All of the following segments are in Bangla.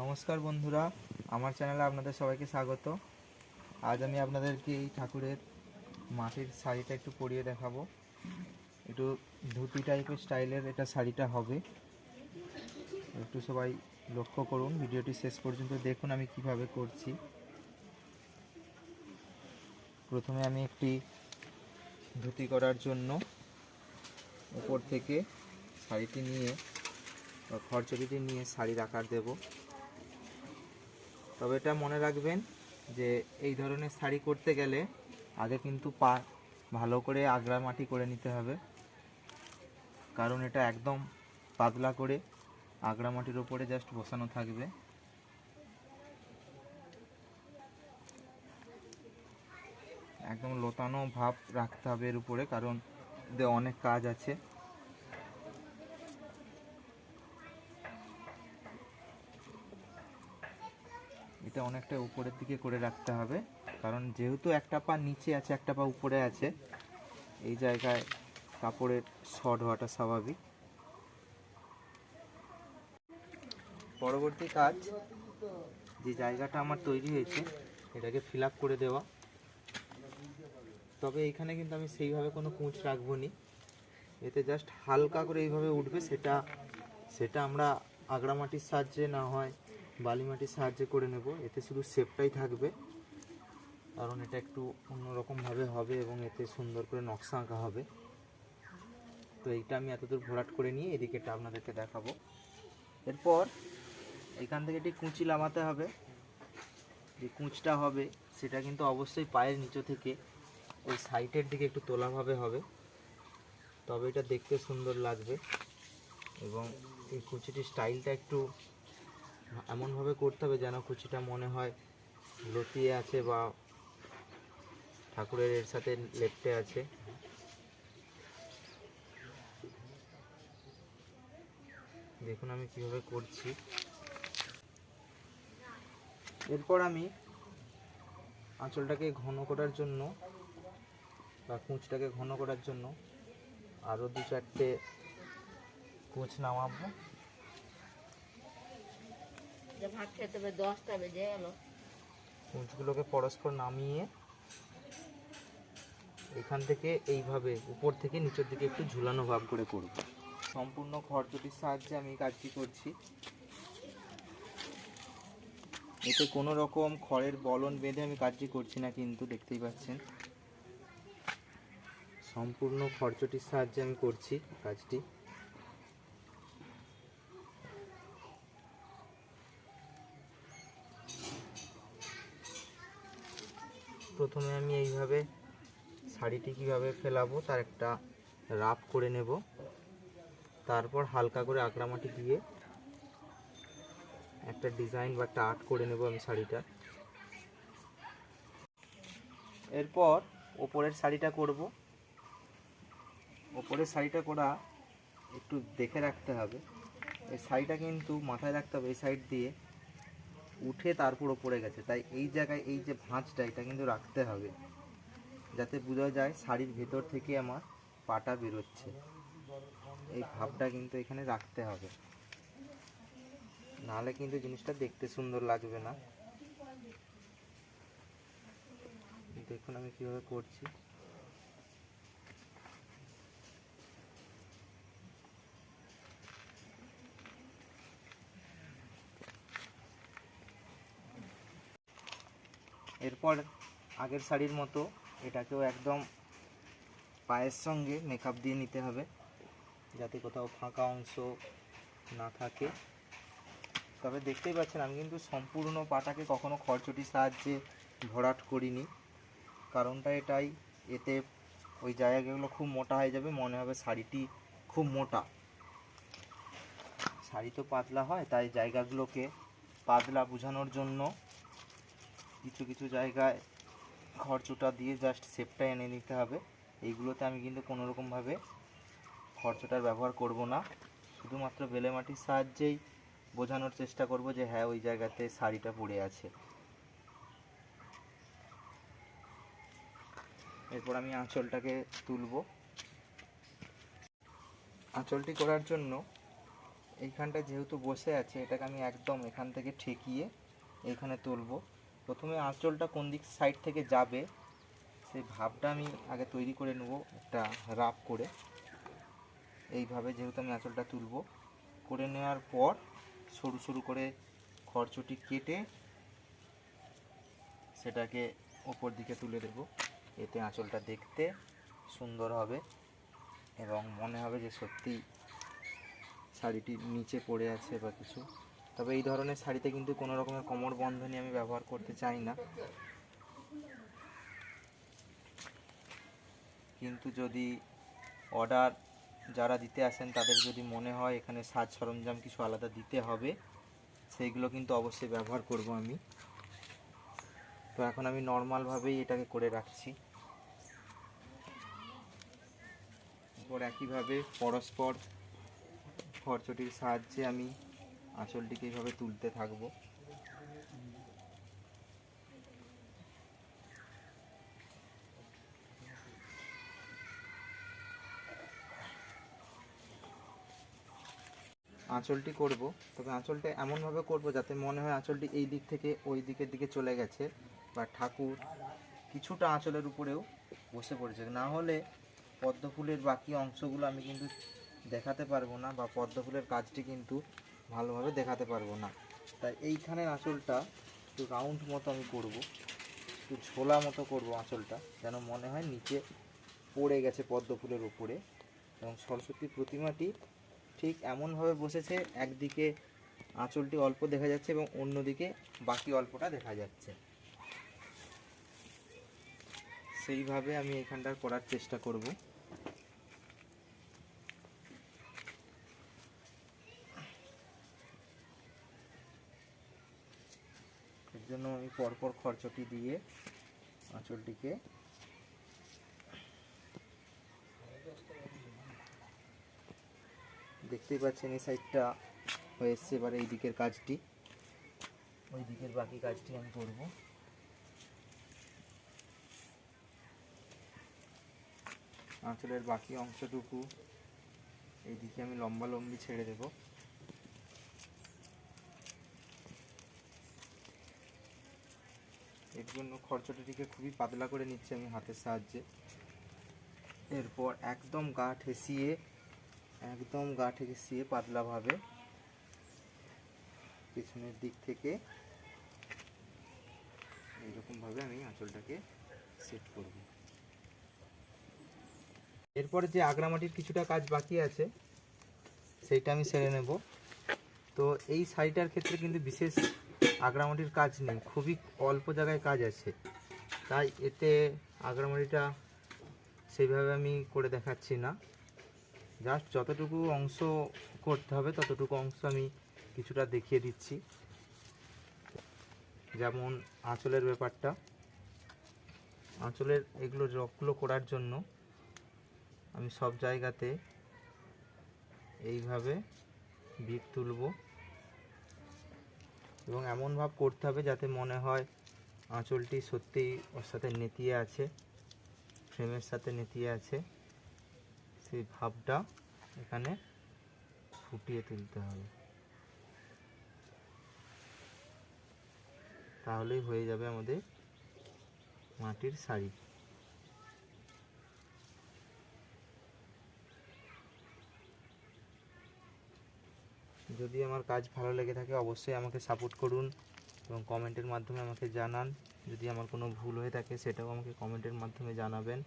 নমস্কার বন্ধুরা, আমার চ্যানেলে আপনাদের সবাইকে স্বাগত। আজ আমি আপনাদেরকে এই ঠাকুরের মাটির শাড়িটা একটু পরিয়ে দেখাবো। একটু ধুতি টাইপের স্টাইলের এটা শাড়িটা হবে। একটু সবাই লক্ষ্য করুন, ভিডিওটি শেষ পর্যন্ত দেখুন আমি কীভাবে করছি। প্রথমে আমি একটি ধুতি করার জন্য উপর থেকে শাড়িটি নিয়ে খরচটিটি নিয়ে শাড়ির আকার দেব। তবে এটা মনে রাখবেন যে এই ধরনের শাড়ি করতে গেলে আগে কিন্তু পা ভালো করে আগড়া মাটি করে নিতে হবে। কারণ এটা একদম পাতলা করে আগড়া মাটির ওপরে জাস্ট বসানো থাকবে। একদম লোতানো ভাব রাখতে হবে এর উপরে, কারণ অনেক কাজ আছে। এটা অনেকটা উপরের দিকে করে রাখতে হবে। কারণ যেহেতু একটা পা নিচে আছে, একটা পা উপরে আছে, এই জায়গায় কাপড়ের শর্ট হওয়াটা স্বাভাবিক। পরবর্তী কাজ, যে জায়গাটা আমার তৈরি হয়েছে, এটাকে ফিল করে দেওয়া। তবে এখানে কিন্তু আমি সেইভাবে কোনো কুঁচ রাখব নি এতে জাস্ট হালকা করে এইভাবে উঠবে, সেটা সেটা আমরা আগড়া মাটির সাহায্যে না হয় বালি মাটির সাহায্যে করে নেব। এতে শুধু শেপটাই থাকবে। কারণ এটা একটু অন্যরকমভাবে হবে এবং এতে সুন্দর করে নকশা আঁকা হবে। তো এইটা আমি এতদূর ভরাট করে নিয়ে এদিকেটা আপনাদেরকে দেখাবো। এরপর এখান থেকে একটি কুঁচি লাগাতে হবে। যে কুঁচটা হবে, সেটা কিন্তু অবশ্যই পায়ের নিচে থেকে, ওই সাইটের দিকে একটু তোলাভাবে হবে। তবে এটা দেখতে সুন্দর লাগবে এবং এই কুচিটির স্টাইলটা একটু এমনভাবে করতে হবে যেন কুচিটা মনে হয় লতিয়ে আছে বা ঠাকুরের এর সাথে লেপটে আছে। দেখুন আমি কীভাবে করছি। এরপর আমি আঁচলটাকে ঘন করার জন্য বা কুঁচটাকে ঘন করার জন্য আরও দু চারটে কুঁচ নামাবো। যে কুঁচগুলোকে পরস্পর নামিয়ে এখান থেকে এইভাবে উপর থেকে নিচের দিকে একটু ঝুলানো ভাব করে করব। সম্পূর্ণ খড়চটির সাহায্যে আমি কাজটি করছি। এতে কোনো রকম খড়ের বলন বেঁধে আমি কাজটি করছি না, কিন্তু দেখতেই পাচ্ছেন। সম্পূর্ণ খড়চটির সাহায্যে আমি করছি কাজটি। প্রথমে আমি এইভাবে শাড়িটি কীভাবে ফেলাবো, তার একটা রাফ করে নেব। তারপর হালকা করে আকড়ামাটি দিয়ে একটা ডিজাইন বা একটা আর্ট করে নেব আমি শাড়িটা। এরপর ওপরের শাড়িটা করব। ওপরের শাড়িটা করা একটু দেখে রাখতে হবে। এই শাড়িটা কিন্তু মাথায় রাখতে হবে এই সাইড দিয়ে। উঠে তারপর ওপরে গেছে। তাই এই জায়গায় এই যে ভাঁজটা, এটা কিন্তু রাখতে হবে। যাতে বোঝা যায় শাড়ির ভেতর থেকে আমার পাটা বেরোচ্ছে। এই ভাবটা কিন্তু এখানে রাখতে হবে। নাহলে কিন্তু জিনিসটা দেখতে সুন্দর লাগবে না। দেখুন আমি কীভাবে করছি। এরপর আগের শাড়ির মতো এটাকেও একদম পায়ের সঙ্গে মেকআপ দিয়ে নিতে হবে, যাতে কোথাও ফাঁকা অংশ না থাকে। তবে দেখতেই পাচ্ছেন, আমি কিন্তু সম্পূর্ণ পাটাকে কখনো খরচটির সাহায্যে ভরাট করিনি। কারণটা এটাই, এতে ওই জায়গাগুলো খুব মোটা হয়ে যাবে, মনে হবে শাড়িটি খুব মোটা। শাড়ি তো পাতলা হয়, তাই জায়গাগুলোকে পাতলা বোঝানোর জন্য কিছু কিছু জায়গায় খরচটা দিয়ে জাস্ট শেপটা এনে নিতে হবে। এইগুলোতে আমি কিন্তু কোনো রকমভাবে খরচটার ব্যবহার করব না। শুধুমাত্র বেলে মাটির সাহায্যেই বোঝানোর চেষ্টা করব যে হ্যাঁ ওই জায়গাতে শাড়িটা পড়ে আছে। এরপর আমি আঁচলটাকে তুলব। আঁচলটি করার জন্য এইখানটা যেহেতু বসে আছে, এটাকে আমি একদম এখান থেকে ঠেকিয়ে এখানে তুলবো। প্রথমে আঁচলটা কোন দিক সাইড থেকে যাবে, সেই ভাবটা আমি আগে তৈরি করে নেব একটা রাপ করে। এইভাবে যেহেতু আমি আঁচলটা তুলবো, করে নেওয়ার পর সরু সরু করে খরচটি কেটে সেটাকে ওপর দিকে তুলে দেব। এতে আঁচলটা দেখতে সুন্দর হবে এবং মনে হবে যে সত্যি শাড়িটি নিচে পড়ে আছে বা কিছু। তবে এই ধরনের শাড়িতে কিন্তু কোনো রকমের কোমর বন্ধনী আমি ব্যবহার করতে চাই না। কিন্তু যদি অর্ডার যারা দিতে আসেন, তাদের যদি মনে হয় এখানে সাজ সরঞ্জাম কিছু আলাদা দিতে হবে, সেইগুলো কিন্তু অবশ্যই ব্যবহার করব আমি। তো এখন আমি নর্মালভাবেই এটাকে করে রাখছি। এরপর একইভাবে পরস্পর খরচটির সাহায্যে আমি আঁচলটিকে এইভাবে তুলতে থাকব। আঁচলটি করব। তবে আঁচলটা এমনভাবে করব যাতে মনে হয় আঁচলটি এই দিক থেকে ওই দিকের দিকে চলে গেছে বা ঠাকুর কিছুটা আঁচলের উপরেও বসে পড়েছে। না হলে পদ্ম ফুলের বাকি অংশগুলো আমি কিন্তু দেখাতে পারব না বা পদ্ম ফুলের কাজটি কিন্তু ভালোভাবে দেখাতে পারব না। তাই এইখানে আঁচলটা একটু রাউন্ড মতো আমি করব। একটু ঝোলা মতো করব আঁচলটা, যেন মনে হয় নিচে পড়ে গেছে পদ্ম ফুলের উপরে। এবং সরস্বতী প্রতিমাটি ঠিক এমনভাবে বসেছে, একদিকে আঁচলটি অল্প দেখা যাচ্ছে এবং অন্যদিকে বাকি অল্পটা দেখা যাচ্ছে। সেইভাবে আমি এখানটার করার চেষ্টা করব। জন্য আমি পরপর খরচটি দিয়ে আঁচলটিকে দেখতেই পাচ্ছেন এই সাইডটা হয়ে এসছে, এবার এই দিকের কাজটি। ওই দিকের বাকি কাজটি আমি করব। আঁচলের বাকি অংশটুকু এইদিকে আমি লম্বা লম্বি ছেড়ে দেব এর জন্য খরচটিকে খুবই পাতলা করে নিচ্ছি আমি হাতের সাহায্যে। এরপর একদম গা ঠেসিয়ে, একদম গা ঠেসিয়ে পাতলাভাবে পিছনের দিক থেকে এইরকমভাবে আমি আঁচলটাকে সেট করব। এরপরে যে আগ্রামাটির কিছুটা কাজ বাকি আছে, সেইটা আমি সেরে নেব। তো এই শাড়িটার ক্ষেত্রে কিন্তু বিশেষ আগ্রামাটির কাজ নেই, খুবই অল্প জায়গায় কাজ আছে। তাই এতে আগ্রামাটিটা সেইভাবে আমি করে দেখাচ্ছি না। জাস্ট যতটুকু অংশ করতে হবে, ততটুকু অংশ আমি কিছুটা দেখিয়ে দিচ্ছি। যেমন আঁচলের ব্যাপারটা। আঁচলের এগুলো রকগুলো করার জন্য আমি সব জায়গাতে এইভাবে বিট তুলব। এবং এমন ভাব করতে হবে যাতে মনে হয় আঁচলটি সত্যিই ওর সাথে নেতিয়ে আছে ফ্রেমের সাথে নেতিয়ে আছে। সেই ভাবটা এখানে ফুটিয়ে তুলতে হবে। তাহলেই হয়ে যাবে আমাদের মাটির শাড়ি। যদি আমার কাজ ভালো লেগে থাকে, অবশ্যই আমাকে সাপোর্ট করুন এবং কমেন্টের মাধ্যমে আমাকে জানান। যদি আমার কোনো ভুল হয়ে থাকে, সেটাও আমাকে কমেন্টের মাধ্যমে জানাবেন।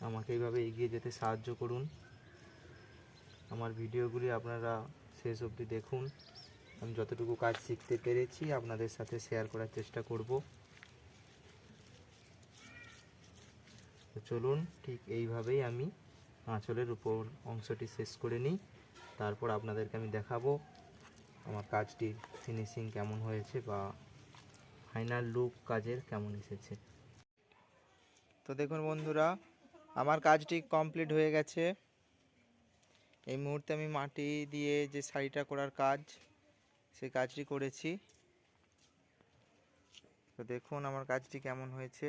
আমাকে এইভাবে এগিয়ে যেতে সাহায্য করুন। আমার ভিডিওগুলি আপনারা শেষ অবধি দেখুন। আমি যতটুকু কাজ শিখতে পেরেছি, আপনাদের সাথে শেয়ার করার চেষ্টা করব। তো চলুন, ঠিক এইভাবেই আমি আঁচলের উপর অংশটি শেষ করে নিই। তারপর আপনাদেরকে আমি দেখাবো আমার কাজটির ফিনিশিং কেমন হয়েছে বা ফাইনাল লুক কাজের কেমন এসেছে। তো দেখুন বন্ধুরা, আমার কাজটি কমপ্লিট হয়ে গেছে। এই মুহূর্তে আমি মাটি দিয়ে যে শাড়িটা করার কাজ, সেই কাজটি করেছি। তো দেখুন আমার কাজটি কেমন হয়েছে।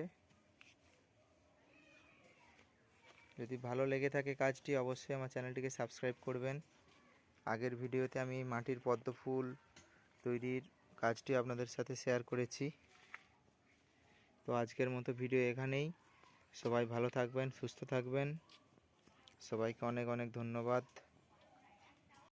যদি ভালো লেগে থাকে কাজটি, অবশ্যই আমার চ্যানেলটিকে সাবস্ক্রাইব করবেন। আগের ভিডিওতে আমি মাটির পদ্ম ফুল তৈরির কাজটি আপনাদের সাথে শেয়ার করেছি। তো আজকের মতো ভিডিও এখানেই। সবাই ভালো থাকবেন, সুস্থ থাকবেন। সবাইকে অনেক অনেক ধন্যবাদ।